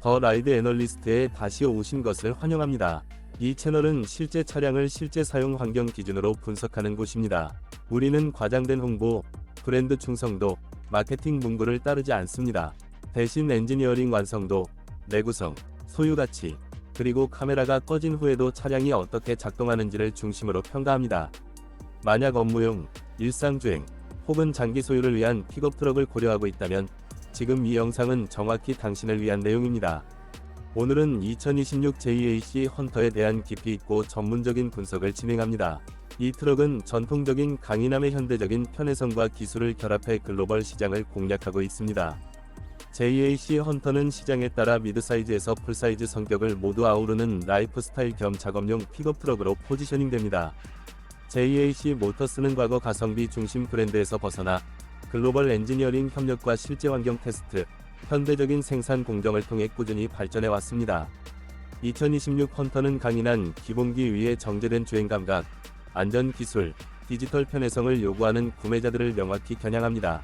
더 라이드 애널리스트에 다시 오신 것을 환영합니다. 이 채널은 실제 차량을 실제 사용 환경 기준으로 분석하는 곳입니다. 우리는 과장된 홍보, 브랜드 충성도, 마케팅 문구를 따르지 않습니다. 대신 엔지니어링 완성도, 내구성, 소유 가치, 그리고 카메라가 꺼진 후에도 차량이 어떻게 작동하는지를 중심으로 평가합니다. 만약 업무용, 일상주행, 혹은 장기 소유를 위한 픽업 트럭을 고려하고 있다면 지금 이 영상은 정확히 당신을 위한 내용입니다. 오늘은 2026 JAC 헌터에 대한 깊이 있고 전문적인 분석을 진행합니다. 이 트럭은 전통적인 강인함의 현대적인 편의성과 기술을 결합해 글로벌 시장을 공략하고 있습니다. JAC 헌터는 시장에 따라 미드사이즈에서 풀사이즈 성격을 모두 아우르는 라이프스타일 겸 작업용 픽업 트럭으로 포지셔닝됩니다. JAC 모터스는 과거 가성비 중심 브랜드에서 벗어나 글로벌 엔지니어링 협력과 실제 환경 테스트, 현대적인 생산 공정을 통해 꾸준히 발전해 왔습니다. 2026 헌터는 강인한 기본기 위에 정제된 주행 감각, 안전 기술, 디지털 편의성을 요구하는 구매자들을 명확히 겨냥합니다.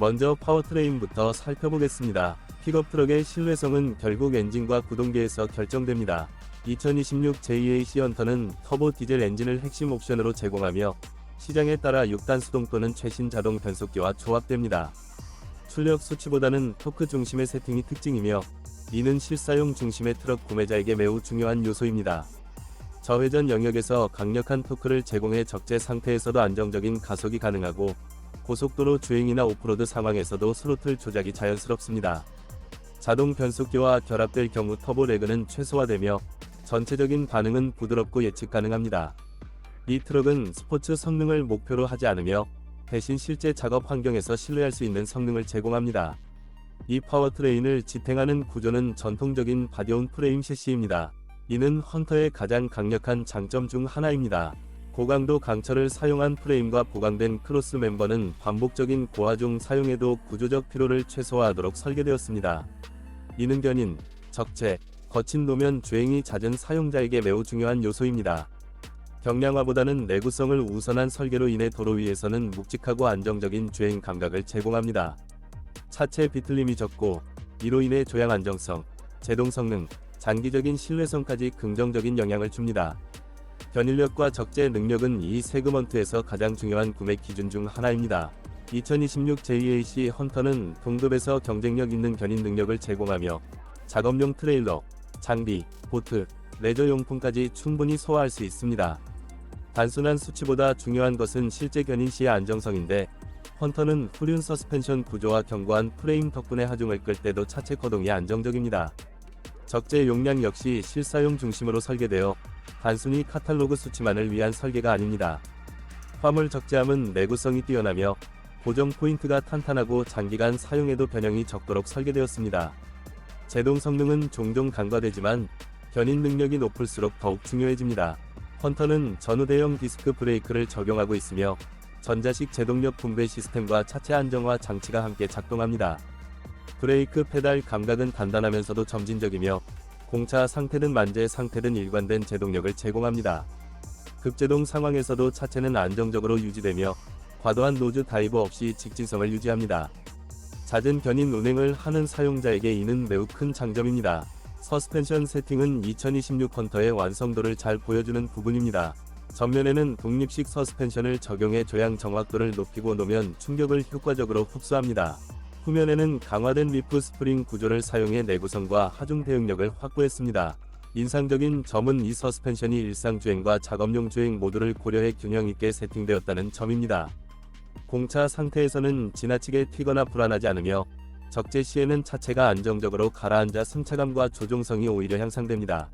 먼저 파워트레인부터 살펴보겠습니다. 픽업 트럭의 신뢰성은 결국 엔진과 구동계에서 결정됩니다. 2026 JAC 헌터는 터보 디젤 엔진을 핵심 옵션으로 제공하며 시장에 따라 6단 수동 또는 최신 자동 변속기와 조합됩니다. 출력 수치보다는 토크 중심의 세팅이 특징이며 이는 실사용 중심의 트럭 구매자에게 매우 중요한 요소입니다. 저회전 영역에서 강력한 토크를 제공해 적재 상태에서도 안정적인 가속이 가능하고 고속도로 주행이나 오프로드 상황에서도 스로틀 조작이 자연스럽습니다. 자동 변속기와 결합될 경우 터보 레그는 최소화되며 전체적인 반응은 부드럽고 예측 가능합니다. 이 트럭은 스포츠 성능을 목표로 하지 않으며 대신 실제 작업 환경에서 신뢰할 수 있는 성능을 제공합니다. 이 파워트레인을 지탱하는 구조는 전통적인 바디온 프레임 셰시입니다. 이는 헌터의 가장 강력한 장점 중 하나입니다. 고강도 강철을 사용한 프레임과 보강된 크로스 멤버는 반복적인 고화중 사용에도 구조적 피로를 최소화하도록 설계되었습니다. 이는 견인, 적재, 거친 노면 주행이 잦은 사용자에게 매우 중요한 요소입니다. 경량화보다는 내구성을 우선한 설계로 인해 도로 위에서는 묵직하고 안정적인 주행 감각을 제공합니다. 차체 비틀림이 적고 이로 인해 조향 안정성, 제동 성능, 장기적인 신뢰성까지 긍정적인 영향을 줍니다. 견인력과 적재 능력은 이 세그먼트에서 가장 중요한 구매 기준 중 하나입니다. 2026 JAC 헌터는 동급에서 경쟁력 있는 견인 능력을 제공하며 작업용 트레일러, 장비, 보트, 레저 용품까지 충분히 소화할 수 있습니다. 단순한 수치보다 중요한 것은 실제 견인 시의 안정성인데 헌터는 후륜 서스펜션 구조와 견고한 프레임 덕분에 하중을 끌 때도 차체 거동이 안정적입니다. 적재 용량 역시 실사용 중심으로 설계되어 단순히 카탈로그 수치만을 위한 설계가 아닙니다. 화물 적재함은 내구성이 뛰어나며 고정 포인트가 탄탄하고 장기간 사용에도 변형이 적도록 설계되었습니다. 제동 성능은 종종 간과되지만 견인 능력이 높을수록 더욱 중요해집니다. 헌터는 전후대형 디스크 브레이크를 적용하고 있으며 전자식 제동력 분배 시스템과 차체 안정화 장치가 함께 작동합니다. 브레이크 페달 감각은 단단하면서도 점진적이며 공차 상태든 만재 상태든 일관된 제동력을 제공합니다. 급제동 상황에서도 차체는 안정적으로 유지되며 과도한 노즈 다이브 없이 직진성을 유지합니다. 잦은 견인 운행을 하는 사용자에게 이는 매우 큰 장점입니다. 서스펜션 세팅은 2026 헌터의 완성도를 잘 보여주는 부분입니다. 전면에는 독립식 서스펜션을 적용해 조향 정확도를 높이고 놓으면 충격을 효과적으로 흡수합니다. 후면에는 강화된 리프 스프링 구조를 사용해 내구성과 하중 대응력을 확보했습니다. 인상적인 점은 이 서스펜션이 일상주행과 작업용 주행 모두를 고려해 균형 있게 세팅되었다는 점입니다. 공차 상태에서는 지나치게 튀거나 불안하지 않으며 적재 시에는 차체가 안정적으로 가라앉아 승차감과 조종성이 오히려 향상됩니다.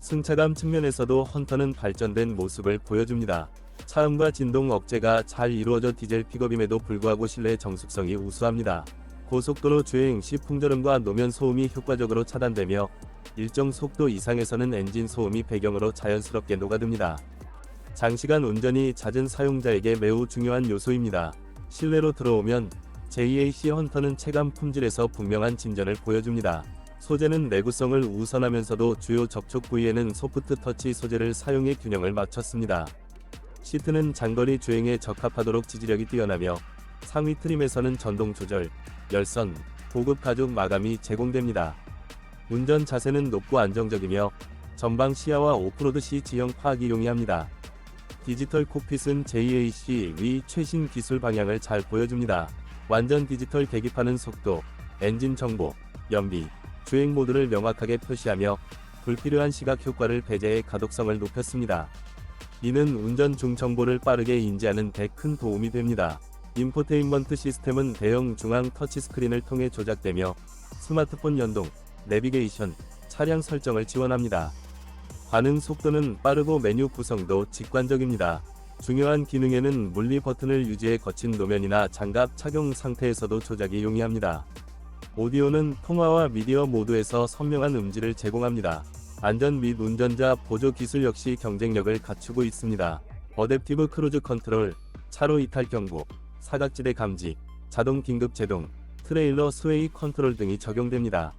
승차감 측면에서도 헌터는 발전된 모습을 보여줍니다. 차음과 진동 억제가 잘 이루어져 디젤 픽업임에도 불구하고 실내 정숙성이 우수합니다. 고속도로 주행 시 풍절음과 노면 소음이 효과적으로 차단되며 일정 속도 이상에서는 엔진 소음이 배경으로 자연스럽게 녹아듭니다. 장시간 운전이 잦은 사용자에게 매우 중요한 요소입니다. 실내로 들어오면 JAC 헌터는 체감 품질에서 분명한 진전을 보여줍니다. 소재는 내구성을 우선하면서도 주요 접촉 부위에는 소프트 터치 소재를 사용해 균형을 맞췄습니다. 시트는 장거리 주행에 적합하도록 지지력이 뛰어나며 상위 트림에서는 전동 조절, 열선, 고급 가죽 마감이 제공됩니다. 운전 자세는 높고 안정적이며 전방 시야와 오프로드 시 지형 파악이 용이합니다. 디지털 콕핏은 JAC 위 최신 기술 방향을 잘 보여줍니다. 완전 디지털 계기판은 속도, 엔진 정보, 연비, 주행 모드를 명확하게 표시하며 불필요한 시각 효과를 배제해 가독성을 높였습니다. 이는 운전 중 정보를 빠르게 인지하는 데 큰 도움이 됩니다. 인포테인먼트 시스템은 대형 중앙 터치스크린을 통해 조작되며 스마트폰 연동, 내비게이션, 차량 설정을 지원합니다. 반응 속도는 빠르고 메뉴 구성도 직관적입니다. 중요한 기능에는 물리 버튼을 유지해 거친 노면이나 장갑 착용 상태에서도 조작이 용이합니다. 오디오는 통화와 미디어 모두에서 선명한 음질을 제공합니다. 안전 및 운전자 보조 기술 역시 경쟁력을 갖추고 있습니다. 어댑티브 크루즈 컨트롤, 차로 이탈 경고, 사각지대 감지, 자동 긴급 제동, 트레일러 스웨이 컨트롤 등이 적용됩니다.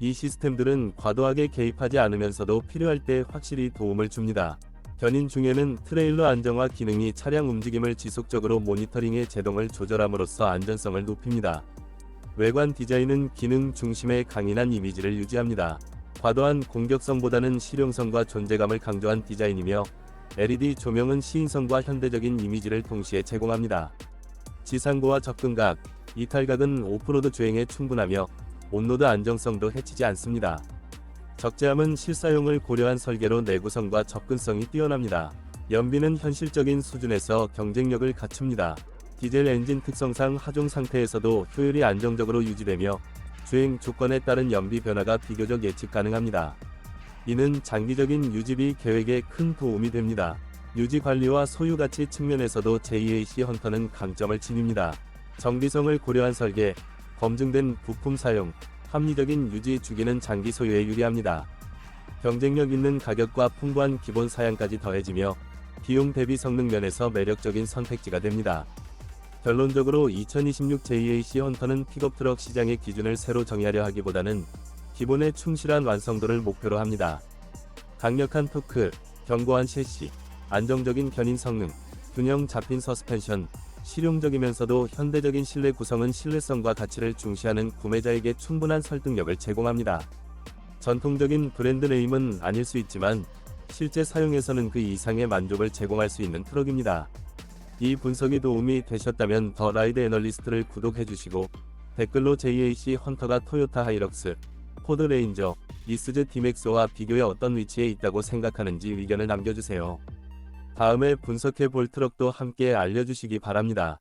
이 시스템들은 과도하게 개입하지 않으면서도 필요할 때 확실히 도움을 줍니다. 견인 중에는 트레일러 안정화 기능이 차량 움직임을 지속적으로 모니터링해 제동을 조절함으로써 안전성을 높입니다. 외관 디자인은 기능 중심의 강인한 이미지를 유지합니다. 과도한 공격성보다는 실용성과 존재감을 강조한 디자인이며 LED 조명은 시인성과 현대적인 이미지를 동시에 제공합니다. 지상고와 접근각, 이탈각은 오프로드 주행에 충분하며 온로드 안정성도 해치지 않습니다. 적재함은 실사용을 고려한 설계로 내구성과 접근성이 뛰어납니다. 연비는 현실적인 수준에서 경쟁력을 갖춥니다. 디젤 엔진 특성상 하종 상태에서도 효율이 안정적으로 유지되며 주행 조건에 따른 연비 변화가 비교적 예측 가능합니다. 이는 장기적인 유지비 계획에 큰 도움이 됩니다. 유지 관리와 소유 가치 측면에서도 JAC 헌터는 강점을 지닙니다. 정비성을 고려한 설계, 검증된 부품 사용, 합리적인 유지 주기는 장기 소유에 유리합니다. 경쟁력 있는 가격과 풍부한 기본 사양까지 더해지며 비용 대비 성능 면에서 매력적인 선택지가 됩니다. 결론적으로 2026 JAC 헌터는 픽업 트럭 시장의 기준을 새로 정의하려 하기보다는 기본에 충실한 완성도를 목표로 합니다. 강력한 토크, 견고한 셰시, 안정적인 견인 성능, 균형 잡힌 서스펜션, 실용적이면서도 현대적인 실내 구성은 신뢰성과 가치를 중시하는 구매자에게 충분한 설득력을 제공합니다. 전통적인 브랜드 네임은 아닐 수 있지만 실제 사용에서는 그 이상의 만족을 제공할 수 있는 트럭입니다. 이 분석이 도움이 되셨다면 더 라이드 애널리스트를 구독해 주시고 댓글로 JAC 헌터가 토요타 하이럭스, 포드 레인저, 이스즈 디맥스와 비교해 어떤 위치에 있다고 생각하는지 의견을 남겨주세요. 다음에 분석해 볼 트럭도 함께 알려주시기 바랍니다.